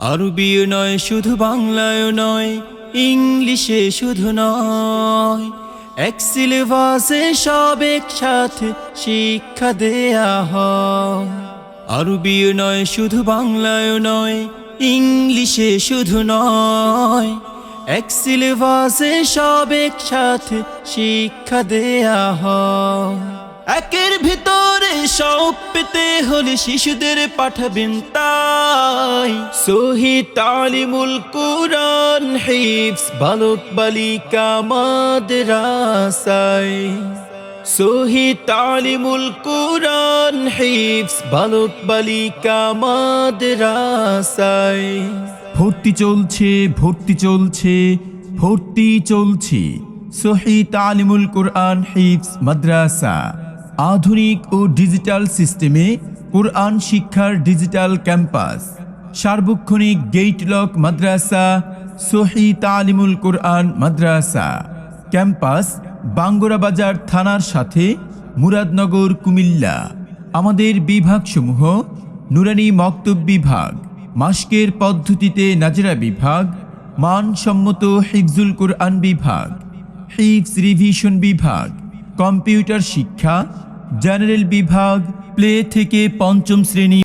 RBO নয়, শুধু বাংলায় নয়, ইংলিশে শুধু নয়। এক সিলেবাসে সব একসাথে শিক্ষা দেয়া হয়। আরবিও নয়, শুধু বাংলায় নয়, ইংলিশে শুধু নয়। এক সিলেবাসে সব একসাথে শিক্ষা দেয়া হয়। একের ভিতরে সব পেতে হলে শিশুদের পাঠাবেন তাই সহি তালিমুল কোরআন হিফস বালক বালিকা মাদ্রাসায়। সহি তালিমুল কোরআন হিফস বালক বালিকা মাদ্রাসায়। ভর্তি চলছে ভর্তি চলছে ভর্তি চলছে। সহি তালিমুল কোরআন হিফস মাদ্রাসা। আধুনিক ও ডিজিটাল সিস্টেমে কোরআন শিক্ষার ডিজিটাল ক্যাম্পাস, সার্বক্ষণিক গেইটলক মাদ্রাসা, সহি তালিমুল কোরআন মাদ্রাসা। ক্যাম্পাস বাঙ্গরা বাজার থানার সাথে মুরাদনগর, কুমিল্লা। আমাদের বিভাগসমূহ নুরানি মক্তব বিভাগ, মাস্কের পদ্ধতিতে নাজরা বিভাগ, মানসম্মত হিফজুল কোরআন বিভাগ, হিফজ রিভিশন বিভাগ, কম্পিউটার শিক্ষা, জেনারেল বিভাগ প্লে থেকে পঞ্চম শ্রেণি